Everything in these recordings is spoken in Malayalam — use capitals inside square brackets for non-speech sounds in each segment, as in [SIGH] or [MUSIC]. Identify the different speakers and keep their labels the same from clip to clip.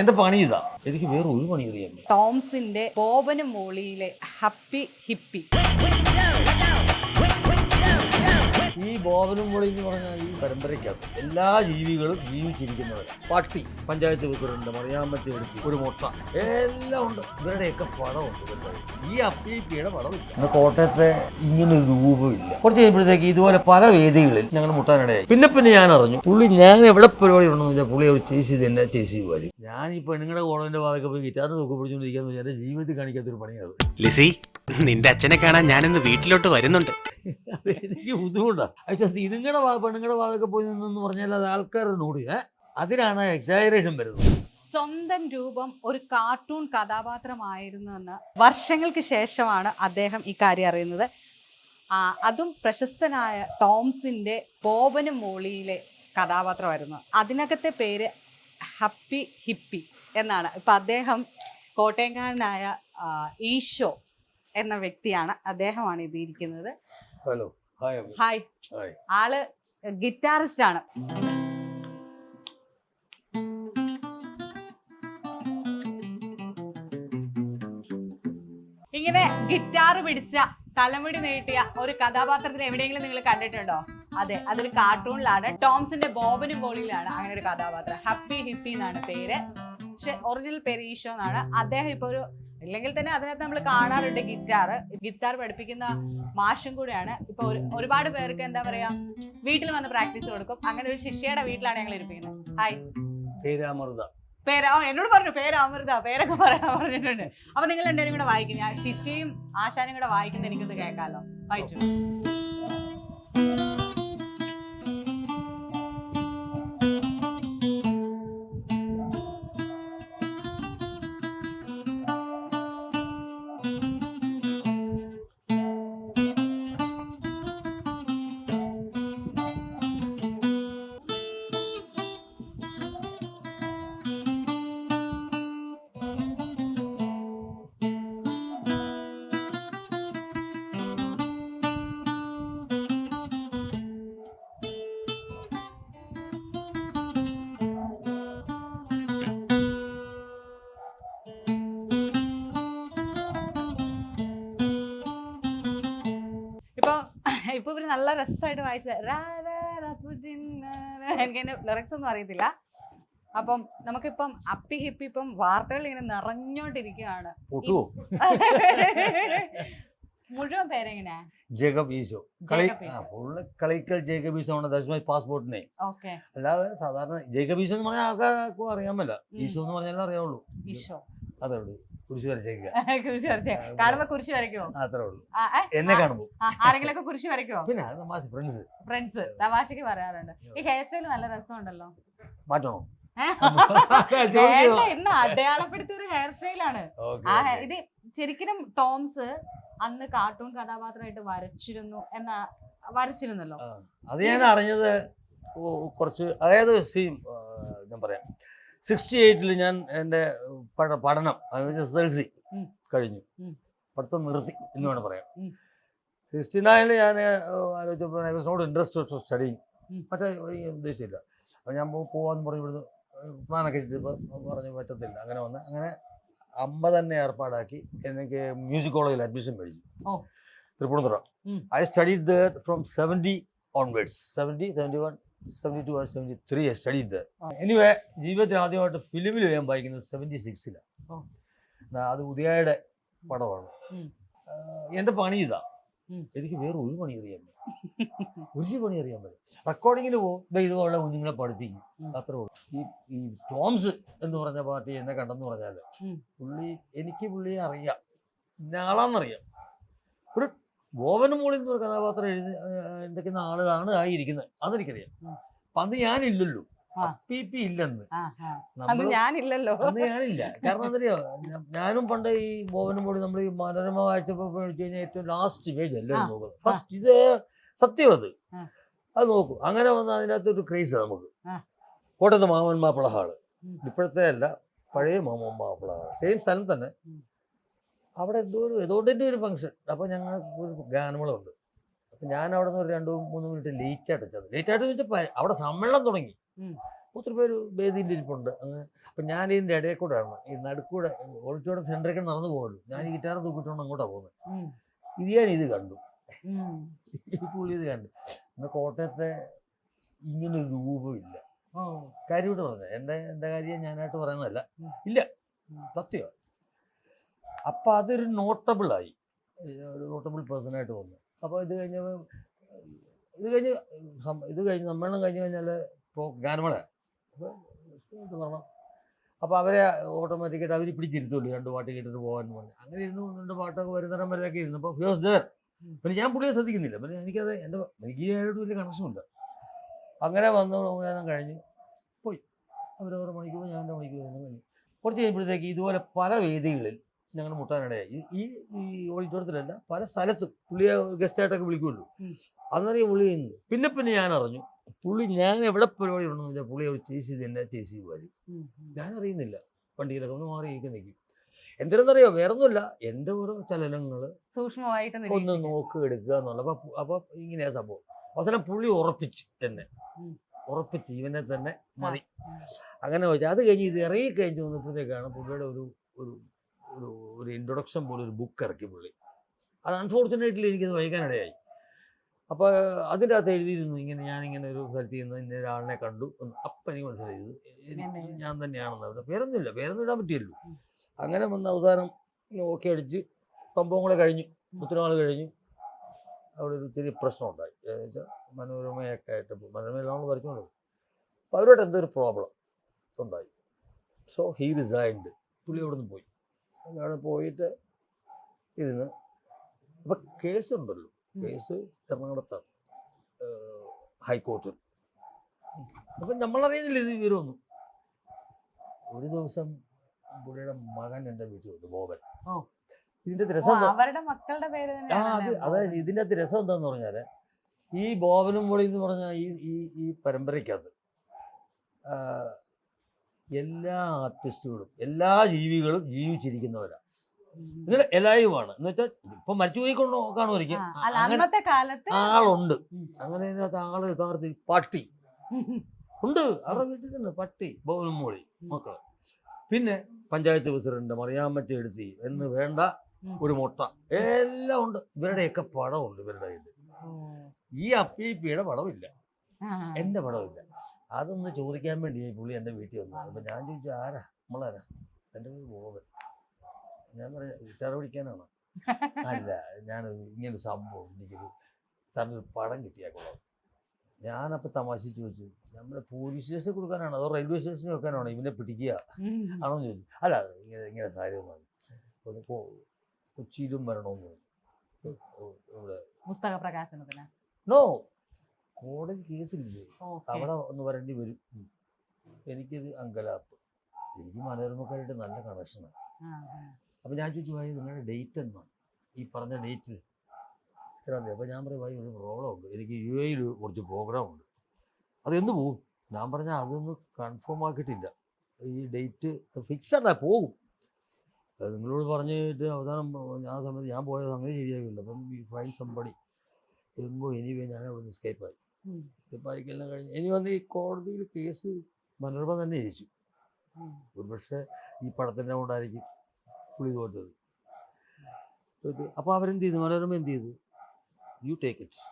Speaker 1: എന്റെ പണി ഇതാ. എനിക്ക് വേറെ ഒരു പണി അറിയാൻ
Speaker 2: ടോംസിന്റെ ബോബന് മോളിയിലെ ഹാപ്പി ഹിപ്പി.
Speaker 1: ഈ ബോബനും മോളി എന്ന് പറഞ്ഞാൽ ഈ പരമ്പരയ്ക്കകത്ത് എല്ലാ ജീവികളും ജീവിച്ചിരിക്കുന്നവർ പട്ടി പഞ്ചായത്ത് പ്രസിഡന്റ് മറിയാമ്മത്തി എടുത്തി ഒരു മുട്ട. എല്ലാം ഉണ്ട്. ഇവരുടെയൊക്കെ പടമുണ്ട് ഈ അപ്പീപ്പിയുടെ പടമില്ല ഇന്ന് കോട്ടയത്തെ ഇങ്ങനെ ഒരു രൂപമില്ല കുറച്ച് കഴിയുമ്പോഴത്തേക്ക് ഇതുപോലെ പല വേദികളിൽ ഞങ്ങൾ മുട്ടാനിടയായി. പിന്നെ പിന്നെ ഞാൻ അറിഞ്ഞു പുള്ളി ഞാൻ എവിടെ പരിപാടി ഉണ്ടെന്ന് വെച്ചാൽ പുള്ളി അവർ ചേസ് ചെയ്ത് ചേച്ചി ചേസ് ചെയ്ത് വരും. ഞാൻ ഈ പെണ്ണുങ്ങളുടെ കോളേജിന്റെ ഭാഗത്തൊക്കെ പോയി ഗിറ്റാർ നോക്കി പിടിച്ചുകൊണ്ടിരിക്കാന്ന് വെച്ചാൽ എന്റെ ജീവിതത്തിൽ കാണിക്കാത്തൊരു പണിയാണ്
Speaker 3: ലിസി നിന്റെ അച്ഛനെ കാണാൻ ഞാനിന്ന് വീട്ടിലോട്ട് വരുന്നുണ്ട്.
Speaker 1: അത് എനിക്ക് ബുദ്ധിമുട്ടാണ് പക്ഷേ ഇതുങ്ങളുടെ ഭാഗം പെണ്ണുങ്ങളുടെ വാതൊക്കെ പോയി നിന്നെന്ന് പറഞ്ഞാൽ അത് ആൾക്കാരുടെ നോടി ഏ? അതിനാണ് എക്സാജറേഷൻ വരുന്നത്.
Speaker 2: സ്വന്തം രൂപം ഒരു കാർട്ടൂൺ കഥാപാത്രമായിരുന്നുവെന്ന് വർഷങ്ങൾക്ക് ശേഷമാണ് അദ്ദേഹം ഈ കാര്യം അറിയുന്നത്. ആ, അതും പ്രശസ്തനായ ടോംസിന്റെ ബോബന് മോളിയിലെ കഥാപാത്രമായിരുന്നു. അതിനകത്തെ പേര് ഹപ്പി ഹിപ്പി എന്നാണ്. ഇപ്പം അദ്ദേഹം കോട്ടയംകാരനായ ആ, ഈശോ എന്ന വ്യക്തിയാണ് അദ്ദേഹമാണ് ഇത് ഇരിക്കുന്നത്
Speaker 1: ഹലോ ഹായ്
Speaker 2: ആൾ ഗിറ്റാറിസ്റ്റ് ആണ്. ഇങ്ങനെ ഗിറ്റാർ പിടിച്ച തലമുടി നീട്ടിയ ഒരു കഥാപാത്രത്തിന് എവിടെയെങ്കിലും നിങ്ങൾ കണ്ടിട്ടുണ്ടോ? അതെ അതൊരു കാർട്ടൂണിലാണ്. ടോംസിന്റെ ബോബനും ബോളിയിലാണ് അങ്ങനെ ഒരു കഥാപാത്രം. ഹാപ്പി ഹിപ്പി എന്നാണ് പേര്. പക്ഷെ ഒറിജിനൽ പേര് ഈശോ എന്നാണ്. അദ്ദേഹം ഇപ്പൊ ഒരു ഇല്ലെങ്കിൽ തന്നെ അതിനകത്ത് നമ്മൾ കാണാറുണ്ട് ഗിറ്റാർ ഗിറ്റാർ പഠിപ്പിക്കുന്ന മാഷും കൂടെയാണ്. ഇപ്പൊ ഒരു ഒരുപാട് പേർക്ക് എന്താ പറയാ വീട്ടിൽ വന്ന് പ്രാക്ടീസ് കൊടുക്കും. അങ്ങനെ ഒരു ശിഷ്യയുടെ വീട്ടിലാണ് ഞങ്ങൾ ഇരിപ്പിക്കുന്നത്. ഹായ്
Speaker 1: പേരാമൃത
Speaker 2: പേരാ എന്നോട് പറഞ്ഞു പേര് അമൃത പേരൊക്കെ പറയാൻ പറഞ്ഞിട്ടുണ്ട്. അപ്പൊ നിങ്ങൾ രണ്ടുപേരും കൂടെ വായിക്കും. ഞാൻ ശിഷ്യയും ആശാനും കൂടെ വായിക്കുന്ന എനിക്കൊന്ന് കേൾക്കാമല്ലോ വായിച്ചു? നല്ല രസമായിട്ട് വായിച്ച എനിക്ക് ലിറിക്സ് ഒന്നും അറിയത്തില്ല. അപ്പം നമുക്കിപ്പം അപ്പി ഹിപ്പി ഇപ്പം വാർത്തകൾ ഇങ്ങനെ നിറഞ്ഞോണ്ടിരിക്കുകയാണ് [LAUGHS] മുഴുവൻ പേരെങ്ങനെ
Speaker 1: ജേക്കബ് ഈശോ കളി
Speaker 2: ജേക്കബ് ഈശോ.
Speaker 1: ആ, പുള്ളി കളിക്കൽ ജേക്കബ് ഈശോ ആണ് that's my passport name
Speaker 2: okay.
Speaker 1: അല്ലാതെ സാധാരണ ജേക്കബ് ഈശോ എന്ന് പറഞ്ഞാൽ ആൾക്കാർക്കും അറിയാമല്ല
Speaker 2: ഉം.
Speaker 1: ഈശോ എന്ന് പറഞ്ഞാലേ അറിയാവുള്ളൂ.
Speaker 2: ഈശോ.
Speaker 1: അതേ ഉള്ളൂ കുരിശ് വരച്ചേക്കുക. [LAUGHS]
Speaker 2: കുരിശ് വരച്ചേ. കാണുമ്പോ കുരിശ് വരയ്ക്കുമോ
Speaker 1: അത്രേ ഉള്ളൂ. എന്നെ
Speaker 2: കാണുമ്പോ. ആരെങ്കിലും കുരിശ് വരയ്ക്കുമോ
Speaker 1: പിന്നെ തമാശ ഫ്രണ്ട്സ്
Speaker 2: ഫ്രണ്ട്സ് തമാശക്ക് പറയാറുണ്ട്. ഈ ഹെയർ സ്റ്റൈൽ നല്ല രസമുണ്ടല്ലോ.
Speaker 1: മാറ്റണോ. [LAUGHS]
Speaker 2: ഇന്ന് അടയാളപ്പെടുത്തിയ ഒരു ഹെയർ സ്റ്റൈലാണ് ആ ഇത് ശരിക്കും ടോംസ് അന്ന് കാർട്ടൂൺ കഥാപാത്രമായിട്ട് വരച്ചിരുന്നു എന്നാ വരച്ചിരുന്നല്ലോ.
Speaker 1: അത് ഞാൻ അറിഞ്ഞത് കുറച്ച് അതായത് ഞാൻ പറയാം. സിക്സ്റ്റി എയ്റ്റിൽ ഞാൻ എന്റെ പഠ- പഠനം എസ് എൽ സി കഴിഞ്ഞു. പഠിത്തം നിർത്തി എന്ന് വേണം പറയാം. സിക്സ്റ്റി നയനിൽ ഞാൻ ആലോചിച്ചപ്പോൾ I was not interest study
Speaker 2: പക്ഷേ
Speaker 1: മറ്റേ ഉദ്ദേശിച്ചില്ല. അപ്പോൾ ഞാൻ പോകാമെന്ന് പോവാന്ന് പറഞ്ഞു ഇവിടുന്ന് പ്ലാനൊക്കെ ചെയ്തപ്പോൾ പറഞ്ഞു പറ്റത്തില്ല. അങ്ങനെ വന്ന് അങ്ങനെ അമ്മ തന്നെ ഏർപ്പാടാക്കി എനിക്ക് മ്യൂസിക് കോളേജിൽ അഡ്മിഷൻ മേടിച്ചു. Thrippunithura I study there from seventy onwards seventy seventy one seventy two seventy three study
Speaker 2: ഇത്
Speaker 1: എനിവേ ജീവിതത്തിൽ ആദ്യമായിട്ട് ഫിലിമിൽ ഞാൻ വായിക്കുന്നത് സെവന്റി സിക്സിലാണ്. അത് ഉദയയുടെ പടമാണ്. എന്റെ പണി ഇതാ. എനിക്ക് വേറെ ഒരു പണി അറിയാൻ പറ്റും ഒരു പണി അറിയാൻ പറ്റും റെക്കോർഡിങ്ങിന് പോകും ഇതുപോലെ കുഞ്ഞുങ്ങളെ പഠിപ്പിക്കും.
Speaker 2: അത്ര
Speaker 1: അത്രേ ഉള്ളൂ. ഈ ഈ ടോംസ് എന്ന് പറഞ്ഞ പാർട്ടി എന്നെ കണ്ടെന്ന് പറഞ്ഞാൽ പുള്ളി എനിക്ക് പുള്ളിയെ അറിയാം. ഞാളാന്നറിയാം ഒരു ബോബന് മോളിൽ ഒരു കഥാപാത്രം എഴുതി എഴുതിക്കുന്ന ആളാണ് ആയിരിക്കുന്നത് അതെനിക്കറിയാം.
Speaker 2: ഉം.
Speaker 1: അപ്പൊ അന്ന് ഞാനില്ലല്ലോ.
Speaker 2: ആ.
Speaker 1: പി പി ഇല്ലെന്ന്.
Speaker 2: ആ, ആ. ഞാനില്ലല്ലോ.
Speaker 1: അന്ന് ഞാനില്ല. കാരണം എന്തറിയോ ഞാനും പണ്ട് ഈ ബോബനും മോളി നമ്മൾ ഈ മനോരമ വായിച്ചപ്പോൾ മേടിച്ചു കഴിഞ്ഞാൽ ഏറ്റവും ലാസ്റ്റ് ഇമേജ് അല്ലേ
Speaker 2: നോക്കുക
Speaker 1: നോക്കുന്നത്. ഫസ്റ്റ് ഇത് സത്യം അത്.
Speaker 2: ആ.
Speaker 1: അത് നോക്കും. അങ്ങനെ വന്ന അതിനകത്ത് ഒരു ക്രേസ് നമുക്ക്.
Speaker 2: ആ.
Speaker 1: കോട്ടയത്ത് മാമൻ മാപ്പിള
Speaker 2: ഹാൾ.
Speaker 1: ഇപ്പോഴത്തെ അല്ല പഴയ മാമൻ മാപ്പിള ഹാൾ സെയിം സ്ഥലം തന്നെ. അവിടെ എന്തോ ഒരു ഏതോണ്ടിന്റെ ഒരു ഫംഗ്ഷൻ അപ്പോൾ ഞങ്ങൾ ഒരു ഗാനമേളമുണ്ട്. അപ്പം ഞാൻ അവിടെ നിന്ന് ഒരു രണ്ട് മൂന്ന് മിനിറ്റ് ലേറ്റ് ആയിട്ട് ചെന്നു. ലേറ്റ് ആയിട്ട് വെച്ചാൽ അവിടെ സമ്മേളനം തുടങ്ങി. ഒത്തിരി പേര് വേദിയിൽ ഇരിപ്പുണ്ട്. അങ്ങ് അപ്പം ഞാൻ ഇതിന്റെ ഇടയിൽ കൂടെയാണ് ഈ നടുക്കൂടെ ഓഡിറ്റോറിയം സെന്ററിലേക്ക് നടന്നു പോകുള്ളൂ ഞാൻ ഈ ഗിറ്റാർ തൂക്കിട്ടുകൊണ്ട് അങ്ങോട്ടാണ് പോകുന്നത്. ഇത് ഞാൻ ഇത് കണ്ടു. ഈ പുള്ളി ഇത് കണ്ടു. ഇന്ന് കോട്ടയത്തെ ഇങ്ങനൊരു രൂപമില്ല. കാര്യമായിട്ട് പറഞ്ഞത്. എന്റെ എന്റെ കാര്യം ഞാനായിട്ട് പറയുന്നതല്ല. ഇല്ല.
Speaker 2: സത്യമാണ്
Speaker 1: സത്യം. അപ്പം അതൊരു നോട്ടബിളായി ഒരു നോട്ടബിൾ പേഴ്സണായിട്ട് വന്നു. അപ്പോൾ ഇത് കഴിഞ്ഞ ഇത് കഴിഞ്ഞ് ഇത് കഴിഞ്ഞ് സമ്മേളനം കഴിഞ്ഞ് കഴിഞ്ഞാൽ ഇപ്പോൾ ഗാനമേള അപ്പോൾ പറഞ്ഞു അപ്പോൾ അവരെ ഓട്ടോമാറ്റിക്കായിട്ട് അവർ പിടിച്ചിരുത്തുള്ളൂ രണ്ട് പാട്ട് കേട്ടിട്ട് പോകാൻ പറഞ്ഞു. അങ്ങനെ ഇരുന്ന് രണ്ട് പാട്ടൊക്കെ വരുന്നിടം വരെയൊക്കെ ഇരുന്നു അപ്പോൾ ഫിയോസ് ദർ
Speaker 2: ഉം.
Speaker 1: പിന്നെ ഞാൻ പുള്ളിയെ ശ്രദ്ധിക്കുന്നില്ല. പിന്നെ എനിക്കത് എന്റെ എനിക്ക് ആയിട്ട് വലിയ കണക്ഷനില്ല അങ്ങനെ വന്നു ഞാൻ കഴിഞ്ഞു പോയി. അവരവരുടെ പോയി ഞാൻ എന്റെ മണിക്ക് പോയി കഴിഞ്ഞു. കുറച്ച് കഴിയുമ്പോഴത്തേക്ക് ഇതുപോലെ പല വേദികളിൽ ഞങ്ങൾ മുട്ടാനിടയായി ഈ- ഈ ഓഡിറ്റോറിയത്തിലല്ല പല സ്ഥലത്തും പുള്ളിയെ ഗസ്റ്റായിട്ടൊക്കെ വിളിക്കുമല്ലോ. അന്നേരം പുള്ളി പിന്നെ പിന്നെ ഞാൻ അറിഞ്ഞു പുള്ളി ഞാൻ എവിടെ പരിപാടി ഉണ്ടെന്ന് വെച്ചാൽ പുള്ളി ഒരു ചേച്ചി തന്നെ ചേച്ചി വരും. ഞാൻ അറിയുന്നില്ല വണ്ടിയിലൊക്കെ ഒന്ന് മാറി ഇരിക്കുന്ന നിൽക്കും എന്തിനെന്നറിയോ? വേറൊന്നുമില്ല. എന്റെ ഓരോ ചലനങ്ങൾ
Speaker 2: സൂക്ഷ്മമായിട്ട്
Speaker 1: ഒന്ന്. നോക്കി എടുക്കുക എന്നുള്ള അപ്പോൾ അപ്പോൾ ഇങ്ങനെയാ സംഭവം. അവസാനം പുള്ളി ഉറപ്പിച്ച് എന്നെ. ഉറപ്പിച്ച് ഇവനെ തന്നെ മതി. അങ്ങനെ വെച്ചാൽ അത് കഴിഞ്ഞ് ഇത് ഇറങ്ങി കഴിഞ്ഞ് വന്നപ്പോഴത്തേക്കാണ് പുള്ളിയുടെ ഒരു ഒരു ഒരു ഒരു ഇൻട്രൊഡക്ഷൻ പോലെ ഒരു ബുക്ക് ഇറക്കി പുള്ളി. അത് അൺഫോർച്ചുനേറ്റ്ലി എനിക്കത് വായിക്കാനിടയായി അപ്പോൾ അതിന്റെ അകത്ത് എഴുതിയിരുന്നു ഇങ്ങനെ ഞാനിങ്ങനെ ഒരു സ്ഥലത്ത് നിന്ന് ഇന്ന ഒരാളിനെ കണ്ടു അപ്പം എനിക്ക് മനസ്സിലായി ഇത്. ഞാൻ തന്നെയാണെന്ന് അവിടെ പേരൊന്നുമില്ല പേരൊന്നും ഇടാൻ പറ്റിയല്ലോ. അങ്ങനെ വന്ന് അവസാനം ഓക്കെ അടിച്ച് സംഭവങ്ങൾ കഴിഞ്ഞു ഒത്തിരി നാൾ കഴിഞ്ഞു. അവിടെ ഒരു ഇത്തിരി പ്രശ്നം ഉണ്ടായി. വെച്ചാൽ മനോരമയൊക്കെ ആയിട്ട് മനോരമയിലാണ് വരച്ചുകൊണ്ട് അപ്പോൾ അവരോട് എന്തോ ഒരു പ്രോബ്ലം ഉണ്ടായി. സോ ഹീ റിസൈൻഡ് പുള്ളി അവിടെ നിന്ന് പോയി. അവിടെ പോയിട്ട് ഇരുന്ന്. അപ്പം കേസ് ഉണ്ടല്ലോ.
Speaker 2: ഉം.
Speaker 1: കേസ് എറണാകുളത്താണ്. ഹൈക്കോർട്ടിൽ. അപ്പം നമ്മളറിയുന്നില്ല ഇത് വിവരമൊന്നും. ഒരു ദിവസം പുള്ളിയുടെ മകൻ എന്റെ വീട്ടിൽ വന്നു ബോബൻ.
Speaker 2: ഓ,
Speaker 1: രസം
Speaker 2: അവരുടെ മക്കളുടെ പേര്
Speaker 1: ആ അത്? അതായത് ഇതിന്റെ അകത്ത് രസം എന്താന്ന് പറഞ്ഞാൽ ഈ ബോബനും പൊളി എന്ന് പറഞ്ഞ ഈ ഈ ഈ പരമ്പരയ്ക്കകത്ത് എല്ലാ ആർട്ടിസ്റ്റുകളും എല്ലാ ജീവികളും ജീവിച്ചിരിക്കുന്നവരാണ് എന്നിട്ട് എല്ലാവരുമാണ് എന്ന് വെച്ചാൽ ഇപ്പൊ മരിച്ചുപോയി കൊണ്ട് കാണുമായിരിക്കും
Speaker 2: അന്നത്തെ കാലത്ത്
Speaker 1: ആളുണ്ട്. അങ്ങനെ ആൾ യഥാർത്ഥത്തിൽ പട്ടി. ഉണ്ട്. അവരുടെ വീട്ടിൽ തന്നെ പട്ടി ബൗലും മോളി മക്കൾ. പിന്നെ പഞ്ചായത്ത് പ്രസിഡന്റ് മറിയാമ്മച്ച എടുത്തി എന്ന് വേണ്ട ഒരു മുട്ട. എല്ലാം ഉണ്ട്. ഇവരുടെയൊക്കെ പടമുണ്ട് ഇവരുടെ കയ്യിൽ ഈ അപ്പീപ്പിയുടെ പടമില്ല. എന്റെ പടമില്ല അതൊന്ന് ചോദിക്കാൻ വേണ്ടി പുള്ളി എന്റെ വീട്ടിൽ വന്നു. അപ്പം ഞാൻ ചോദിച്ചു ആരാ? നമ്മളാരാ? എന്റെ പേര് ബോബൻ ഞാൻ പറയാം ഗിറ്റാർ പിടിക്കാനാണോ അല്ല ഞാൻ ഇങ്ങനെ സംഭവം എനിക്കൊരു സാറിനൊരു പടം കിട്ടിയാക്കൊള്ളാം ഞാനപ്പോൾ തമാശിച്ച് ചോദിച്ചു നമ്മുടെ പോലീസ് സ്റ്റേഷനിൽ കൊടുക്കാനാണോ അതോ റെയിൽവേ സ്റ്റേഷനിൽ വെക്കാനാണോ ഇവനെ പിടിക്കുക. ആണോ എന്ന് ചോദിച്ചു. അല്ല ഇങ്ങനെ ഇങ്ങനെ കാര്യമാണ് ഒന്ന് കൊച്ചിയിലും വരണമെന്ന് ഇവിടെ
Speaker 2: പുസ്തക പ്രകാശനത്തിന്
Speaker 1: നോ കോടതി കേസില്ലേ. അവിടെ ഒന്ന് വരേണ്ടി വരും. എനിക്കൊരു അങ്കലാപ്പ്. എനിക്ക് മനോരമക്കാരായിട്ട് നല്ല കണക്ഷനാണ്. അപ്പോൾ ഞാൻ ചോദിച്ചു ഭായി നിങ്ങളുടെ ഡേറ്റ് എന്നാണ് ഈ പറഞ്ഞ ഡേറ്റ് ഇത്ര അപ്പൊ അപ്പോൾ ഞാൻ പറയും ഭായി ഒരു പ്രോബ്ലം ഉണ്ട്. എനിക്ക് യു എയിൽ കുറച്ച് പ്രോഗ്രാം ഉണ്ട്. അതെന്ന് പോകും ഞാൻ പറഞ്ഞാൽ അതൊന്നും കൺഫേം ആക്കിയിട്ടില്ല. ഈ ഡേറ്റ് ഫിക്സഡാ പോകും. അത് നിങ്ങളോട് പറഞ്ഞിട്ട് അവസാനം ആ സമയത്ത് ഞാൻ പോയ സംഗതി ശരിയാകില്ല അപ്പം ഈ ഫൈൻ സമ്പടി എങ്ങോ എനിവേ ഞാൻ അവിടെ നിന്ന് സ്കേപ്പായി
Speaker 2: ഉം.
Speaker 1: സ്കേപ്പായിക്കെല്ലാം കഴിഞ്ഞ് ഇനി വന്ന് ഈ കോടതിയിൽ കേസ് മനോരമ തന്നെ ജയിച്ചു.
Speaker 2: ഉം.
Speaker 1: ഒരുപക്ഷെ ഈ പടത്തിന്റെ കൊണ്ടായിരിക്കും പുളി തോറ്റത്. തോറ്റ് അപ്പോൾ അവരെന്ത് ചെയ്തു? മനോരമ എന്ത് ചെയ്തു? യു ടേക്ക് ഇറ്റ്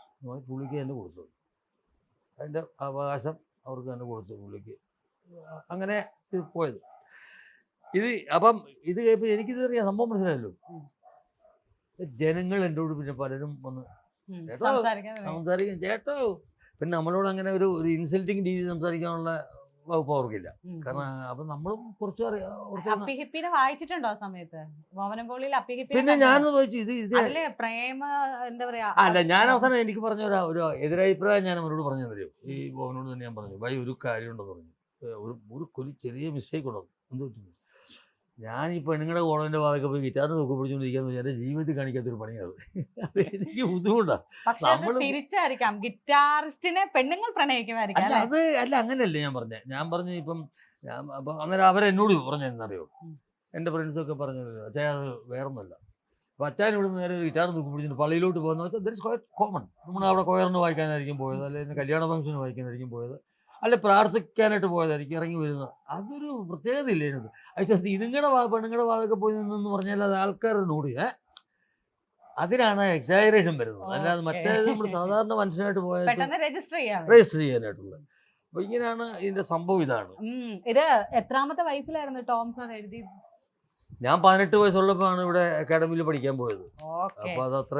Speaker 1: പുള്ളിക്ക് തന്നെ കൊടുത്തു. അതിന്റെ അവകാശം അവർക്ക് തന്നെ കൊടുത്തു പുള്ളിക്ക്. അങ്ങനെ ഇത് പോയത്. ഇത് അപ്പം ഇത് കഴിയുമ്പോൾ എനിക്കിത് അറിയാം. സംഭവം മനസ്സിലായല്ലോ.
Speaker 2: ജനങ്ങൾ
Speaker 1: ജനങ്ങൾ എന്നോട് പിന്നെ പലരും വന്ന് സംസാരിക്കും?
Speaker 2: സംസാരിക്കാൻ തുടങ്ങി.
Speaker 1: പിന്നെ നമ്മളോട് അങ്ങനെ ഒരു ഒരു ഇൻസൾട്ടിങ് രീതി സംസാരിക്കാനുള്ള വകുപ്പ് അവർക്കില്ല. കാരണം അപ്പൊ നമ്മളും കുറച്ച് അറിയാം കുറച്ച്
Speaker 2: അപ്പി വായിച്ചിട്ടുണ്ടോ ആ സമയത്ത്? അപ്പീഹിപ്പിനെ
Speaker 1: പിന്നെ ഞാൻ ചോദിച്ചു ഇത് ഇത്
Speaker 2: അല്ലേ പ്രേമ എന്താ പറയാ
Speaker 1: അല്ല ഞാൻ അവസാനം എനിക്ക് പറഞ്ഞ ഒരു ഒരു എതിരഭിപ്രായം ഞാൻ അവരോട് പറഞ്ഞു തരും. ഈ ഭവനോട് തന്നെ ഞാൻ പറഞ്ഞു. ഭയ ഒരു കാര്യമുണ്ടെന്ന് പറഞ്ഞു. ഒരു ഒരു ഒരു ചെറിയ മിസ്റ്റേക്ക് ഉണ്ടോ? എന്ത് പറ്റുന്നു ഞാൻ ഈ പെണ്ണുങ്ങളുടെ കോളേജിന്റെ വാതൊക്കെ പോയി ഗിറ്റാറിന് നോക്കി പിടിച്ചുകൊണ്ടിരിക്കാന്ന് എന്റെ ജീവിതത്തിൽ കാണിക്കാത്തൊരു പണിയാണ് അത്. എനിക്ക് ബുദ്ധിമുട്ടാണ്
Speaker 2: തിരിച്ചായിരിക്കാം ഗിറ്റാറിസ്റ്റിനെ പെണ്ണുങ്ങൾ പ്രണയിക്കുമായിരിക്കും
Speaker 1: അല്ല അത് അല്ല അങ്ങനെയല്ലേ ഞാൻ പറഞ്ഞത് ഞാൻ പറഞ്ഞു ഇപ്പം അവരെ അന്നേരം അവരെന്നോട് പറഞ്ഞതെന്നറിയോ
Speaker 2: എന്റെ
Speaker 1: എന്റെ ഫ്രണ്ട്സൊക്കെ പറഞ്ഞു അച്ഛാ അത് വേറൊന്നുമല്ല. അപ്പോൾ അച്ഛൻ ഇവിടെ നിന്ന് നേരെ ഗിറ്റാർ നോക്കി പിടിച്ചിട്ട് പള്ളിയിലോട്ട് പോകുന്ന വെച്ചാൽ ദറ്റ് ഇസ് കോമൺ നമ്മൾ അവിടെ കൊയറിന് വായിക്കാനായിരിക്കും പോയത് അല്ലെങ്കിൽ കല്യാണ ഫംഗ്ഷന് വായിക്കാനായിരിക്കും പോയത്. അല്ല പ്രാർത്ഥിക്കാനായിട്ട് പോയതായിരിക്കും ഇറങ്ങി വരുന്നത്. അതൊരു പ്രത്യേകത ഇല്ലായിരുന്നു. അയച്ചത് ഇതുങ്ങളുടെ ഭാഗം പെണ്ണുങ്ങളുടെ ഭാഗമൊക്കെ പോയി നിന്നെന്ന് പറഞ്ഞാൽ അത് ആൾക്കാർ നോടുക അതിനാണ് എക്സാജറേഷൻ വരുന്നത്. അല്ലാതെ മറ്റേ നമ്മൾ സാധാരണ മനുഷ്യനായിട്ട് പോയാൽ
Speaker 2: രജിസ്റ്റർ ചെയ്യാം.
Speaker 1: രജിസ്റ്റർ ചെയ്യാനായിട്ടുള്ളത്. അപ്പൊ ഇങ്ങനെയാണ് ഇതിന്റെ സംഭവം ഇതാണ്.
Speaker 2: ഇത് എത്രാമത്തെ വയസ്സിലായിരുന്നു ടോംസ് ആണ് എഴുതി?
Speaker 1: ഞാൻ പതിനെട്ട് വയസ്സുള്ളപ്പോഴാണ് ഇവിടെ അക്കാഡമിയിൽ പഠിക്കാൻ പോയത്. അപ്പൊ അത് അത്ര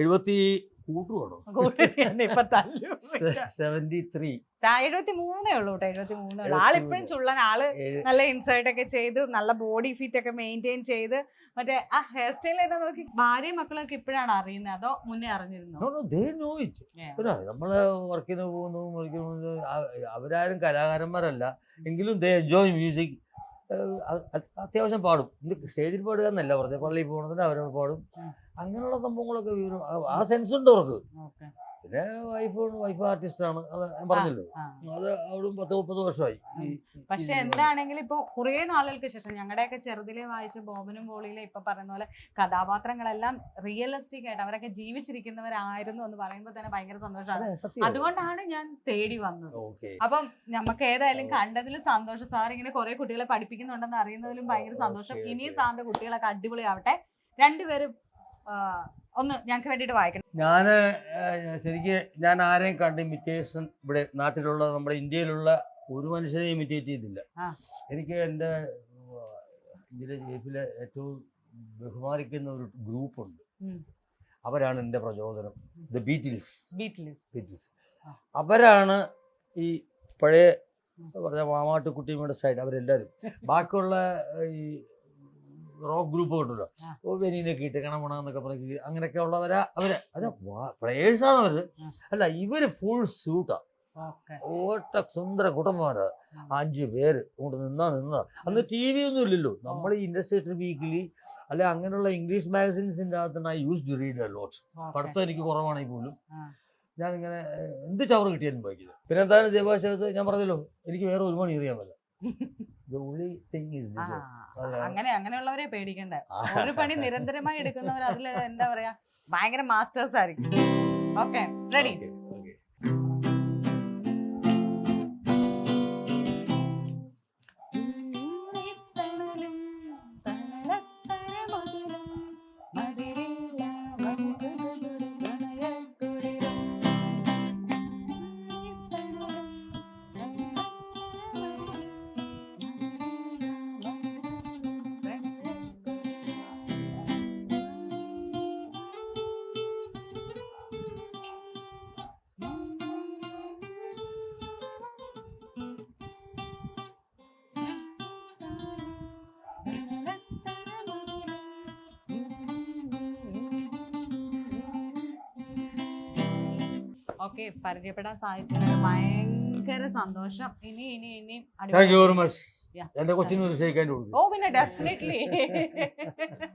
Speaker 1: എഴുപത്തി കൂട്ടുവാണോ?
Speaker 2: ഇപ്പൊ തല്ലും. [LAUGHS]
Speaker 1: സെവന്റി ത്രീ
Speaker 2: എഴുപത്തി മൂന്നേ ഉള്ളൂ കേട്ടോ എഴുപത്തി മൂന്നേ ഉള്ളൂ. ആളിപ്പോഴും ചുള്ളൻ ആൾ നല്ല ഇൻസൈറ്റ് ഒക്കെ ചെയ്ത് നല്ല ബോഡി ഫിറ്റ് ഒക്കെ മെയിന്റെയിൻ ചെയ്ത് മറ്റേ ആ ഹെയർ സ്റ്റൈൽ ഏതാ നോക്കി? ഭാര്യയും മക്കളൊക്കെ ഇപ്പോഴാണ് അറിയുന്നത്? അതോ മുന്നേ അറിഞ്ഞിരുന്നു?
Speaker 1: നമ്മൾ വർക്കിന് പോകുന്നു അവരാരും കലാകാരന്മാരല്ല. എങ്കിലും ദേ എൻജോയ് മ്യൂസിക് അത്യാവശ്യം പാടും സ്റ്റേജിൽ പാടുക എന്നല്ല പറഞ്ഞത് പള്ളിയിൽ പോകണതിന് അവരോട് പാടും. അങ്ങനെയുള്ള സംഭവങ്ങളൊക്കെ ആ- സെൻസ് ഉണ്ട് അവർക്ക്. പിന്നെ വൈഫ് വൈഫ് ആർട്ടിസ്റ്റ് ആണ് അത് ഞാൻ പറഞ്ഞല്ലോ. അത് അവളും പത്ത് മുപ്പത് വർഷമായി.
Speaker 2: പക്ഷെ എന്താണെങ്കിലും ഇപ്പൊ കുറെ നാളുകൾക്ക് ശേഷം ഞങ്ങളുടെയൊക്കെ ചെറുതിലെ വായിച്ച ബോബനും ബോളിയിലെ ഇപ്പൊ പറയുന്ന പോലെ കഥാപാത്രങ്ങളെല്ലാം റിയലിസ്റ്റിക് ആയിട്ട് അവരൊക്കെ ജീവിച്ചിരിക്കുന്നവരായിരുന്നു എന്ന് പറയുമ്പോൾ തന്നെ ഭയങ്കര സന്തോഷമാണ്. അതുകൊണ്ടാണ് ഞാൻ തേടി വന്നത്. അപ്പം നമുക്ക് ഏതായാലും കണ്ടതിൽ സന്തോഷം. സാർ ഇങ്ങനെ കുറെ കുട്ടികളെ പഠിപ്പിക്കുന്നുണ്ടെന്ന് അറിയുന്നതിലും ഭയങ്കര സന്തോഷം. ഇനിയും സാറിന്റെ കുട്ടികളൊക്കെ അടിപൊളിയാവട്ടെ. രണ്ടുപേരും ഒന്ന് ഞങ്ങൾക്ക് വേണ്ടിയിട്ട് വായിക്കണം.
Speaker 1: ഞാൻ ശരിക്ക് ഞാൻ ആരെയും കണ്ട് ഇമിറ്റേഷൻ ഇവിടെ നാട്ടിലുള്ള നമ്മുടെ ഇന്ത്യയിലുള്ള ഒരു മനുഷ്യനെ ഇമിറ്റേറ്റ് ചെയ്തില്ല. എനിക്ക് എന്റെ ഇന്ത്യയിലെ ലൈഫിലെ ഏറ്റവും ബഹുമാനിക്കുന്ന ഒരു ഗ്രൂപ്പുണ്ട്.
Speaker 2: ഉണ്ട്
Speaker 1: അവരാണ് എന്റെ പ്രചോദനം. The Beatles.
Speaker 2: ബീറ്റിൽസ്.
Speaker 1: ബീറ്റിൽസ്. അവരാണ് ഈ പഴയ പറഞ്ഞ മാമാട്ടുകുട്ടിയുടെ സൈഡ് അവരെല്ലാവരും ബാക്കിയുള്ള [LAUGHS] ഈ റോക്ക് ഗ്രൂപ്പ്
Speaker 2: കണ്ടല്ലോ.
Speaker 1: ഓ ഇട്ട് കണമണ എന്നൊക്കെ പറഞ്ഞ് അങ്ങനെയൊക്കെ ഉള്ളവരാ അവർ. അത് ആണ്
Speaker 2: അവർ.
Speaker 1: അല്ല ഇവർ ഫുൾ സ്യൂട്ടാ ഓട്ട സുന്ദര കുടുംബമാരാ അഞ്ചു പേര് കൊണ്ട് നിന്നാ നിന്നാ അന്ന് ടി വി ഒന്നും ഇല്ലല്ലോ. നമ്മൾ ഈ ഇൻഡസ്ട്രേറ്റർ വീക്കിലി അല്ലെ അങ്ങനെയുള്ള ഇംഗ്ലീഷ് മാഗസിൻസിന്റെ അകത്ത് I use to read lot പഠിത്തം എനിക്ക് കുറവാണെങ്കിൽ പോലും. ഞാൻ ഇങ്ങനെ എന്ത് ചവറ് കിട്ടിയാലും വായിക്കില്ല. പിന്നെ എന്തായാലും ദേവാശാസ് ഞാൻ പറഞ്ഞല്ലോ എനിക്ക് വേറെ ഒരു മണി അറിയാൻ പറ്റില്ല. The only thing is.
Speaker 2: അങ്ങനെ അങ്ങനെയുള്ളവരെ പേടിക്കണ്ട. ഒരു പണി നിരന്തരമായി എടുക്കുന്നവർ അതിൽ എന്താ പറയാ ഭയങ്കര മാസ്റ്റേഴ്സ് ആയിരിക്കും. ഓക്കെ റെഡി ഓക്കെ പരിചയപ്പെടാൻ സാധിച്ചതിൽ ഭയങ്കര സന്തോഷം. ഇനി ഇനി ഇനി
Speaker 1: താങ്ക് യു വെരി മച്ച്. എന്റെ കൊച്ചിന് ഒരു ഷെയ്ക്കാൻ കൊടുക്കും.
Speaker 2: ഓ പിന്നെ ഡെഫിനറ്റ്ലി [LAUGHS]